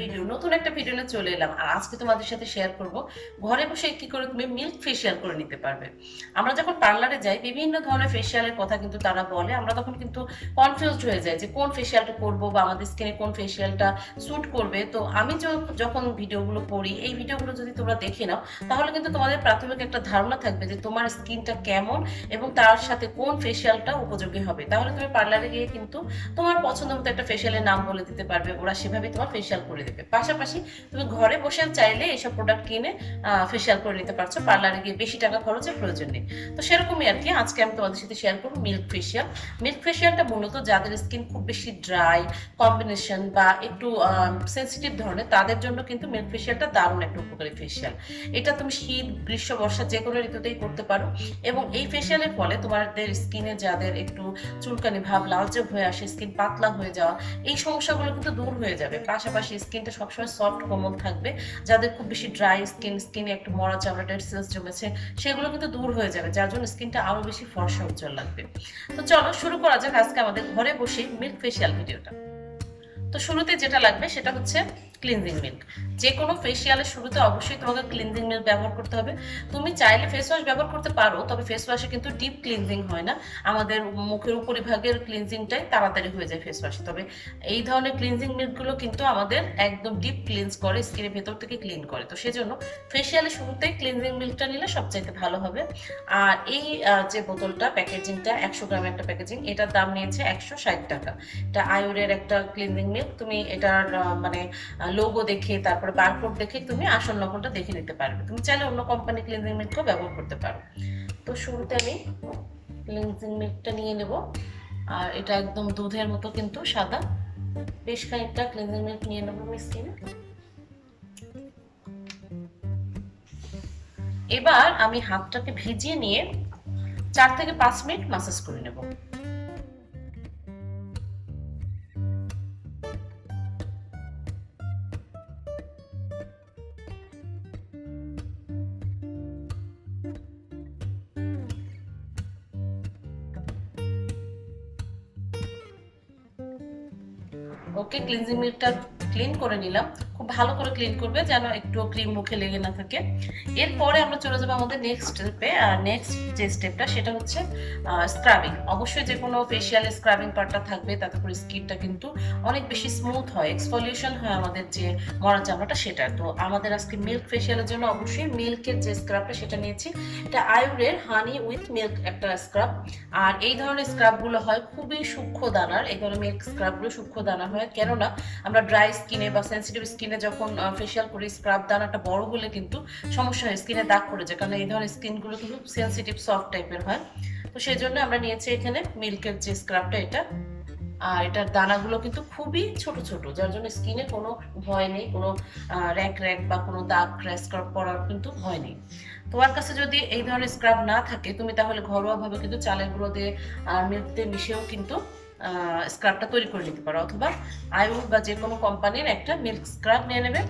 Video নতুন একটা video নিয়ে চলে এলাম। আর আজকে তোমাদের সাথে শেয়ার করব, ঘরে বসে কি করে তুমি মিল্ক ফেশিয়াল করে নিতে পারবে। আমরা যখন পার্লারে যাই, বিভিন্ন ধরনের ফেশিয়ালের কথা কিন্তু তারা বলে। আমরা তখন কিন্তু কনফিউজড হয়ে যাই যে কোন ফেশিয়ালটা করব বা আমাদের স্কিনে কোন ফেশিয়ালটা স্যুট করবে। তো আমি যখন ভিডিওগুলো করি এই ভিডিওগুলো যদি তোমরা দেখে নাও, তাহলে কিন্তু তোমাদের প্রাথমিক একটা ধারণা থাকবে যে তোমার স্কিনটা কেমন এবং তার সাথে কোন ফেশিয়ালটা উপযোগী হবে। তাহলে তুমি পার্লারে গিয়ে কিন্তু তোমার পছন্দ মতো একটা ফেশিয়ালের নাম বলে দিতে পারবে। ওরা সেভাবে তোমার ফেশিয়াল করে দেবে। পাশাপাশি তুমি ঘরে বসে চাইলে এইসব প্রোডাক্ট কিনে ফেশিয়াল করে নিতে পারছ। পার্লারে গিয়ে বেশি টাকা খরচের প্রয়োজন নেই। তো সেরকমই আর কি আজকে আমি তোমাদের সাথে শেয়ার করব মিল্ক ফেশিয়াল মিল্ক ফেশিয়ালটা মূলত যাদের স্কিন খুব বেশি ড্রাই কম্বিনেশন বা একটু সেন্সিটিভ ধরনের, তাদের জন্য কিন্তু মিল্ক ফেশিয়ালটা দারুণ একটা উপকারী ফেসিয়াল এটা তুমি শীত, গ্রীষ্ম, বর্ষা যে কোনো ঋতুতেই করতে পারো। এবং এই ফেশিয়ালের ফলে তোমাদের স্কিনে যাদের একটু চুলকানি ভাব, লালচে হয়ে আসে স্কিন পাতলা হয়ে যাওয়া, এই সমস্যাগুলো কিন্তু দূর হয়ে যাবে। পাশাপাশি স্কিনটা সবসময় সফট কোমল থাকবে। যাদের খুব বেশি ড্রাই স্কিন স্কিনে একটু মরা চামড়া ডেড সেলস জমেছে, সেগুলো কিন্তু দূর হয়ে যাবে, যার জন্য স্কিনটা আরও বেশি ফর্সা উজ্জ্বল লাগবে। তো চলো শুরু করা যাক আজকে আমাদের ঘরে বসে মিল্ক ফেসিয়াল ভিডিওটা তো শুরুতে যেটা লাগবে সেটা হচ্ছে ক্লিনজিং মিল্ক যে কোনো ফেসিয়ালের শুরুতে অবশ্যই তোমাকে ক্লিনজিং মিল্ক ব্যবহার করতে হবে। তুমি চাইলে ফেস ওয়াশ ব্যবহার করতে পারো, তবে ফেস ওয়াশে কিন্তু ডিপ ক্লিনজিং হয় না। আমাদের মুখের উপরিভাগের ক্লিনজিংটাই তাড়াতাড়ি হয়ে যায় ফেস ওয়াশে তবে এই ধরনের ক্লিনজিং মিল্কগুলো কিন্তু আমাদের একদম ডিপ ক্লিনজ করে স্কিনের ভেতর থেকে ক্লিন করে। তো সেজন্য ফেসিয়ালের শুরুতেই ক্লিনজিং মিল্কটা নিলে সবচাইতে ভালো হবে। আর এই যে বোতলটা প্যাকেজিংটা একশো গ্রামের একটা প্যাকেজিং এটার দাম নিয়েছে একশো ষাট টাকা। এটা আয়ুরের একটা ক্লিনজিং মিল্ক তুমি এটার মানে লোগো দেখে, তারপরে বারকোড দেখে তুমি আসল নকলটা দেখে নিতে পারবে। তুমি চাইলে অন্য কোম্পানি ক্লিনজিং মিল্কও ব্যবহার করতে পারো। তো শুরুতে আমি ক্লিনজিং মিল্কটা নিয়ে নেব। আর এটা একদম দুধের মতো কিন্তু সাদা। বেশ খানিকটা ক্লিনজিং মিল্ক নিয়ে নেব আমি স্কিনে এবার আমি হাতটাকে ভিজিয়ে নিয়ে চার থেকে পাঁচ মিনিট মাসাজ করে নেব। ওকে ক্লিনজিং মিল্কটা ক্লিন করে নিলাম। খুব ভালো করে ক্লিন করবে, যেন একটু ক্রিম মুখে লেগে না থাকে। এরপরে আমরা চলে যাব আমাদের নেক্সট স্টেপে আর নেক্সট যে স্টেপটা সেটা হচ্ছে স্ক্রাবিং অবশ্যই যে কোনো ফেশিয়াল স্ক্রাবিং পার্টটা থাকবে, তাতে করে স্কিনটা কিন্তু অনেক বেশি স্মুথ হয় এক্সফলিউশন হয় আমাদের যে মরা চামড়াটা সেটা তো আমাদের আজকে মিল্ক ফেশিয়ালের জন্য অবশ্যই মিল্কের যে স্ক্রাবটা সেটা নিয়েছি। এটা আয়ুরের হানি উইথ মিল্ক একটা স্ক্রাব আর এই ধরনের স্ক্রাবগুলো হয় খুবই সূক্ষ্ম দানার, এই ধরনের মিল্ক স্ক্রাবগুলো সূক্ষ্ম দানা হয়। কেননা, আমরা ড্রাই স্কিনে বা সেন্সিটিভ স্কিনে যখন ফেশিয়াল করি স্ক্রাব দানাটা বড় হলে কিন্তু সমস্যা হয় স্কিনে দাগ পড়ে যায়। কারণ এই ধরনের স্কিনগুলো কিন্তু সেন্সিটিভ সফট টাইপের হয়। তো সেই জন্য আমরা নিয়েছি এখানে মিল্কের যে স্ক্রাবটা এটা। আর এটার দানাগুলো কিন্তু খুবই ছোট ছোট, যার জন্য স্কিনে কোনো ভয় নেই, কোনো র্যাক র্যাক বা কোনো দাগ স্ক্রাব পড়ার কিন্তু ভয় নেই। তোমার কাছে যদি এই ধরনের স্ক্রাব না থাকে, তুমি তাহলে ঘরোয়াভাবে কিন্তু চালের গুঁড়ো দিয়ে মিল্ক দিয়ে মিশিয়েও কিন্তু স্ক্রাবটা তৈরি করে নিতে পারো অথবা আয়ু বা যে কোনো কোম্পানির একটা মিল্ক স্ক্রাব নিয়ে নেবে।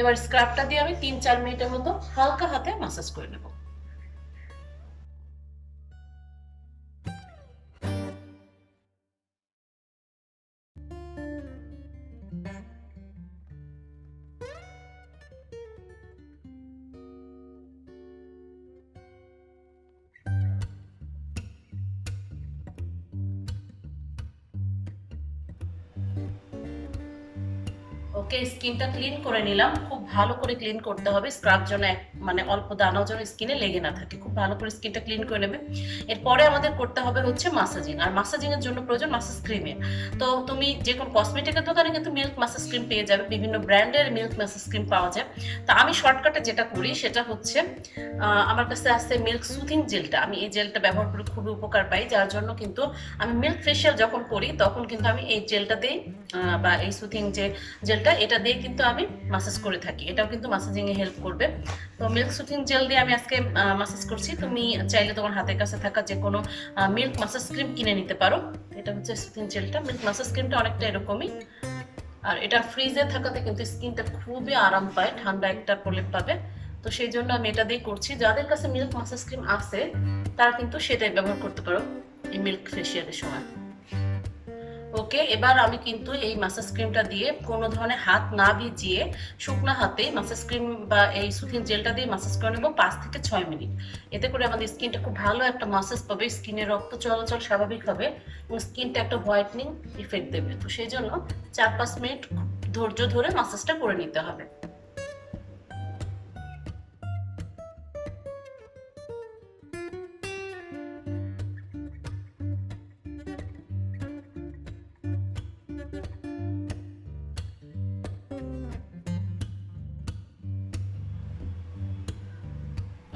এবার স্ক্রাবটা দিয়ে আমি তিন চার মিনিটের মতো হালকা হাতে মাসাজ করে নেব। ওকে স্কিনটা ক্লিন করে নিলাম। খুব ভালো করে ক্লিন করতে হবে। স্ক্রাব যেন মানে অল্প দানাও যেন স্কিনে লেগে না থাকে। খুব ভালো করে স্কিনটা ক্লিন করে নেবে। এরপরে আমাদের করতে হবে হচ্ছে মাসাজিং আর মাসাজিং এর জন্য প্রয়োজন মাসাজ ক্রিমের তো তুমি যে কোনো কসমেটিকের দোকানে কিন্তু মিল্ক মাসাজ ক্রিম পেয়ে যাবে। বিভিন্ন ব্র্যান্ডের মিল্ক মাসাজ ক্রিম পাওয়া যায়। তো আমি শর্টকাটে যেটা করি সেটা হচ্ছে আমার কাছে আছে মিল্ক সুথিং জেলটা আমি এই জেলটা ব্যবহার করে খুবই উপকার পাই। যার জন্য কিন্তু আমি মিল্ক ফেশিয়াল যখন করি, তখন কিন্তু আমি এই জেলটা দিই বা এই সুথিং যে জেলটা এটা দিয়ে কিন্তু আমি মাসাজ করে থাকি। এটাও কিন্তু মাসাজিং এ হেল্প করবে। তো মিল্ক সুথিং জেল দিয়ে আমি আজকে মাসাজ করছি। তুমি চাইলে তোমার হাতের কাছে থাকা যে কোনো মিল্ক মাসাজ ক্রিম কিনে নিতে পারো। এটা হচ্ছে সুথিং জেলটা মিল্ক মাসাজ ক্রিমটা অনেকটা এরকমই। আর এটা ফ্রিজে থাকাতে কিন্তু স্কিনটা খুবই আরাম পায়, ঠান্ডা একটা প্রলেপ পাবে। তো সেই জন্য আমি এটা দিয়ে করছি। যাদের কাছে মিল্ক মাসাজ ক্রিম আছে, তারা কিন্তু সেটাই ব্যবহার করতে পারো এই মিল্ক ফেশিয়ালের সময়। ওকে, এবার আমি কিন্তু এই মাসাজ ক্রিমটা দিয়ে কোনো ধরনের হাত না ভিজিয়ে শুকনো হাতে মাসাজ ক্রিম বা এই সুথিন জেলটা দিয়ে মাসাজ করে নেব পাঁচ থেকে ছয় মিনিট। এতে করে আমাদের স্কিনটা খুব ভালো একটা মাসাজ পাবে স্কিনের রক্ত চলাচল স্বাভাবিক হবে এবং স্কিনটা একটা হোয়াইটনিং ইফেক্ট দেবে। তো সেই জন্য চার পাঁচ মিনিট ধৈর্য ধরে মাসাজটা করে নিতে হবে।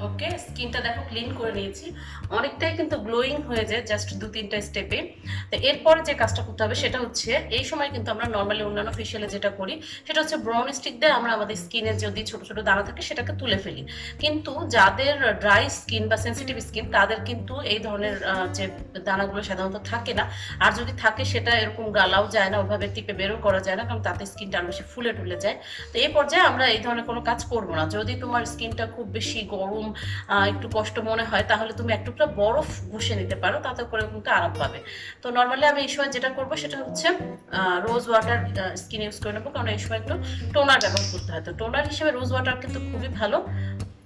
ওকে, স্কিনটা দেখো ক্লিন করে নিয়েছি। অনেকটাই কিন্তু গ্লোয়িং হয়ে যায় জাস্ট দু তিনটা স্টেপে। তো এরপরে যে কাজটা করতে হবে সেটা হচ্ছে, এই সময় কিন্তু আমরা নর্মালি অন্যান্য ফেশিয়ালে যেটা করি, সেটা হচ্ছে ব্রাউন স্টিক দিয়ে আমরা আমাদের স্কিনে যদি ছোট ছোট দানা থাকে সেটাকে তুলে ফেলি। কিন্তু যাদের ড্রাই স্কিন বা সেন্সিটিভ স্কিন তাদের কিন্তু এই ধরনের যে দানাগুলো সাধারণত থাকে না, আর যদি থাকে সেটা এরকম গালাও যায় না, ওভাবে টিপে বেরও করা যায় না, কারণ তাতে স্কিনটা আরও বেশি ফুলে টুলে যায়। তো এই পর্যায়ে আমরা এই ধরনের কোনো কাজ করব না। যদি তোমার স্কিনটা খুব বেশি গরম একটু কষ্ট মনে হয়, তাহলে তুমি এক টুকরা বরফ ঘষে নিতে পারো, তাতে করে কিন্তু আরাম পাবে। তো নর্মালি আমি এই সময় যেটা করব সেটা হচ্ছে রোজ ওয়াটার স্কিন ইউজ করে নেব, কারণ এই সময় একটু টোনার ব্যবহার করতে হয়। তো টোনার হিসেবে রোজ ওয়াটার কিন্তু খুবই ভালো।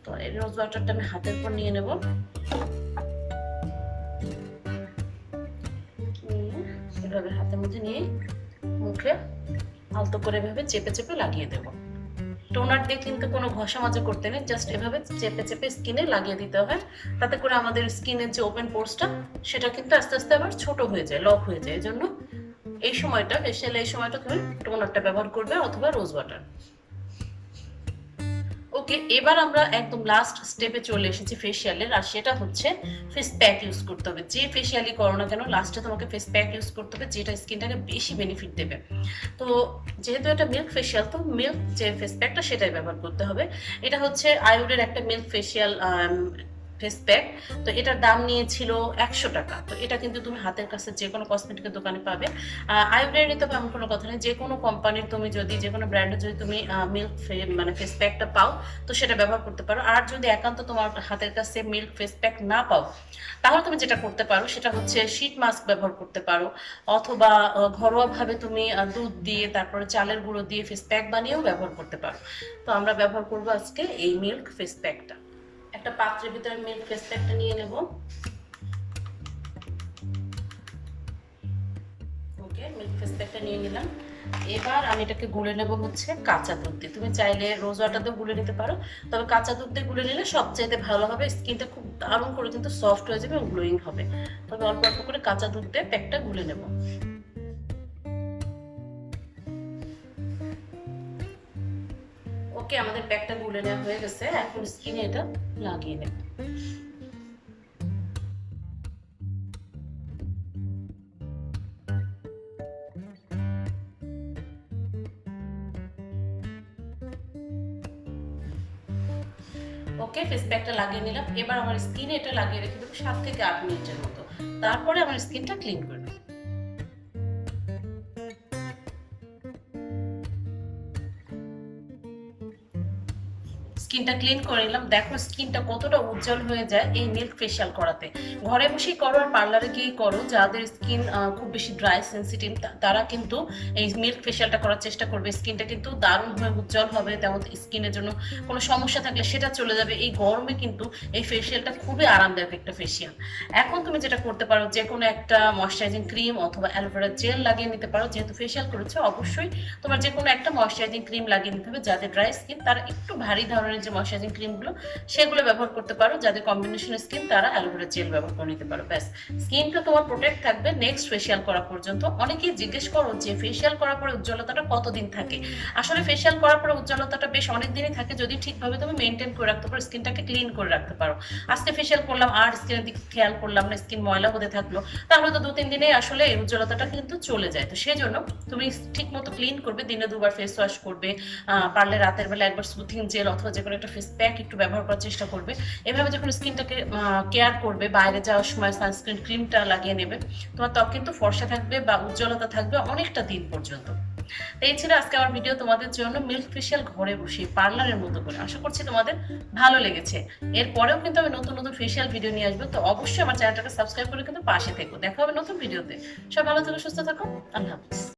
তো এই রোজ ওয়াটারটা আমি হাতের উপর নিয়ে নেব। এভাবে হাতের মধ্যে নিয়ে মুখে আলতো করে এভাবে চেপে চেপে লাগিয়ে দেবো। টোনার দিয়ে কিন্তু কোনো ঘষা মাজা করতে নেই জাস্ট এভাবে চেপে চেপে স্কিনে লাগিয়ে দিতে হয় তাতে করে আমাদের স্কিনের যে ওপেন পোর্সটা সেটা কিন্তু আস্তে আস্তে আবার ছোট হয়ে যায় লক হয়ে যায়। এই জন্য এই সময়টা ফেসিয়াল এই সময়টা তুমি টোনারটা ব্যবহার করবে অথবা রোজ ওয়াটার ওকে, এবার আমরা একদম লাস্ট স্টেপে চলে এসেছি ফেসিয়ালের আর সেটা হচ্ছে ফেস প্যাক ইউজ করতে হবে। যে ফেসিয়ালি করো না কেন লাস্টে তোমাকে ফেস প্যাক ইউজ করতে হবে, যেটা স্কিনটাকে বেশি বেনিফিট দেবে। তো যেহেতু এটা মিল্ক ফেসিয়াল তো মিল্ক যে ফেস প্যাকটা সেটাই ব্যবহার করতে হবে। এটা হচ্ছে আয়ুরের একটা মিল্ক ফেশিয়াল ফেস প্যাক তো এটার দাম নিয়েছিল একশো টাকা। তো এটা কিন্তু তুমি হাতের কাছে যে কোনো কসমেটিকের দোকানে পাবে। নিতে হবে এমন কোনো কথা নেই। যে কোনো কোম্পানির তুমি যদি, যে কোনো ব্র্যান্ডের যদি তুমি মিল্ক মানে ফেস প্যাকটা পাও, তো সেটা ব্যবহার করতে পারো। আর যদি একান্ত তোমার হাতের কাছে মিল্ক ফেস প্যাক না পাও, তাহলে তুমি যেটা করতে পারো, সেটা হচ্ছে শীট মাস্ক ব্যবহার করতে পারো। অথবা ঘরোয়াভাবে তুমি দুধ দিয়ে, তারপরে চালের গুঁড়ো দিয়ে ফেস প্যাক বানিয়েও ব্যবহার করতে পারো। তো আমরা ব্যবহার করব আজকে এই মিল্ক ফেস প্যাকটা একটা পাত্রের ভিতরে মিল্ক ফেস প্যাকটা নিয়ে নেব। ওকে মিল্ক ফেস প্যাকটা নিয়ে নিলাম। এবার আমি এটাকে গুলে নেব হচ্ছে কাঁচা দুধ দিয়ে। তুমি চাইলে রোজ ওয়াটার দিয়ে গুলে নিতে পারো। তবে কাঁচা দুধ দিয়ে গুলে নিলে সবচাইতে ভালো হবে। স্কিনটা খুব দারুণ করে কিন্তু সফট হয়ে যাবে এবং গ্লোয়িং হবে। তবে অল্প অল্প করে কাঁচা দুধ দিয়ে প্যাকটা গুলে নেব। ওকে আমাদের প্যাকটা গুলে নেওয়া হয়ে গেছে। এখন স্কিনে এটা লাগিয়ে নেব। ওকে ফেস প্যাকটা লাগিয়ে নিলাম। এবার আমার স্কিনে এটা লাগিয়ে রেখে দেবো সাত থেকে আট মিনিটের মতো। তারপরে আমার স্কিনটা ক্লিন করে নেব। স্কিনটা ক্লিন করে নিলাম। দেখো স্কিনটা কতটা উজ্জ্বল হয়ে যায় এই মিল্ক ফেশিয়াল করাতে। ঘরে বসেই করো আর পার্লারে গিয়ে করো। যাদের স্কিন খুব বেশি ড্রাই, সেন্সিটিভ তারা কিন্তু এই মিল্ক ফেশিয়ালটা করার চেষ্টা করবে। স্কিনটা কিন্তু দারুণ হয়ে উজ্জ্বল হবে। তেমন স্কিনের জন্য কোনো সমস্যা থাকলে সেটা চলে যাবে। এই গরমে কিন্তু এই ফেশিয়ালটা খুবই আরামদায়ক একটা ফেশিয়াল। এখন তুমি যেটা করতে পারো, যে কোনো একটা ময়শ্চারাইজিং ক্রিম অথবা অ্যালোভেরা জেল লাগিয়ে নিতে পারো। যেহেতু ফেশিয়াল করেছ, অবশ্যই তোমার যে কোনো একটা ময়শ্চারাইজিং ক্রিম লাগিয়ে নিতে হবে যাদের ড্রাই স্কিন তারা একটু ভারী ধরনের যে ময়শ্চারাইজিং ক্রিমগুলো, সেগুলো ব্যবহার করতে পারো। যাদের কম্বিনেশন স্কিন তারা অ্যালোভেরা জেল ব্যবহার করে নিতে পারো। ব্যাস স্কিনটা তোমার প্রোটেক্ট থাকবে নেক্সট ফেশিয়াল করা পর্যন্ত। অনেকেই জিজ্ঞেস করো যে ফেশিয়াল করার পরে উজ্জ্বলতাটা কতদিন থাকে? আসলে ফেশিয়াল করার পরে উজ্জ্বলতাটা বেশ অনেক দিনই থাকে। যদি ঠিকভাবে তুমি মেনটেন করে রাখতে পারো স্কিনটাকে ক্লিন করে রাখতে পারো। আজকে ফেশিয়াল করলাম, আর স্কিনের দিকে খেয়াল করলাম না স্কিন ময়লা হতে থাকল। তাহলে তো দু তিন দিনে আসলে এই উজ্জ্বলতাটা কিন্তু চলে যায়। তো সেই জন্য তুমি ঠিক মতো ক্লিন করবে। দিনে দুবার ফেস ওয়াশ করবে। পারলে রাতের বেলা একবার স্মুথিং জেল অথবা যে কোনো একটা ফেস প্যাক একটু ব্যবহার করার চেষ্টা করবে। এভাবে যখন স্কিনটাকে কেয়ার করবে, বাইরে যাওয়ার সময় সানস্ক্রিন ক্রিমটা লাগিয়ে নেবে, তোমার ত্বক কিন্তু ফর্সা থাকবে বা উজ্জ্বলতা থাকবে অনেকটা দিন পর্যন্ত। এই ছিল আজকে আমার ভিডিও তোমাদের জন্য মিল্ক ফেশিয়াল ঘরে বসে পার্লারের মতো করে। আশা করছি তোমাদের ভালো লেগেছে। এরপরেও কিন্তু আমি নতুন নতুন ফেশিয়াল ভিডিও নিয়ে আসব। তো অবশ্যই আমার চ্যানেলটাকে সাবস্ক্রাইব করে কিন্তু পাশে থেকো। দেখা হবে নতুন ভিডিওতে সব ভালো থেকো, সুস্থ থাকো। আল্লাহ হাফিজ।